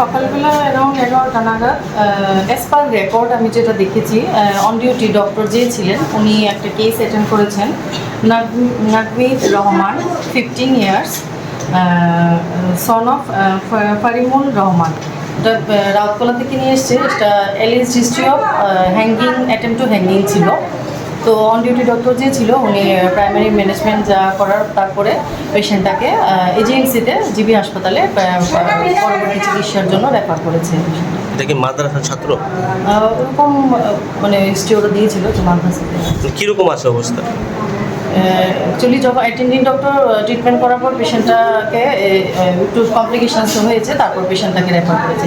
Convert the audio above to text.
সকালবেলা অ্যারাউন্ড এগারোটা নাগাদ অ্যাজ পার রেকর্ড আমি যেটা দেখেছি অন ডিউটি ডক্টর যে ছিলেন, উনি একটা কেস অ্যাটেন্ড করেছেন নাকমিদ Rahman fifteen years son of Farimul Rahman. এটা রাউতকলা থেকে নিয়ে এসছে, এটা alleged history of hanging attempt to hanging ছিল। তো অন ডিউটি ডক্টর যে ছিল, উনি প্রাইমারি ম্যানেজমেন্ট যা করার, তারপরে পেশেন্টটাকে এজিএমসিতে জিবি হাসপাতালে পরবর্তী চিকিৎসার জন্য রেফার করেছে এটা কি মাদ্রাসার ছাত্র? এরকম ওরকম মানে হিস্ট্রি ওরা দিয়েছিল যে মাদ্রাসাতে। কীরকম আছে অবস্থা? অ্যাকচুয়ালি যখন অ্যাটেন্ডিং ডক্টর ট্রিটমেন্ট করার পর পেশেন্টটাকে একটু কমপ্লিকেশনস হয়েছে তারপর পেশেন্টটাকে রেফার করেছে।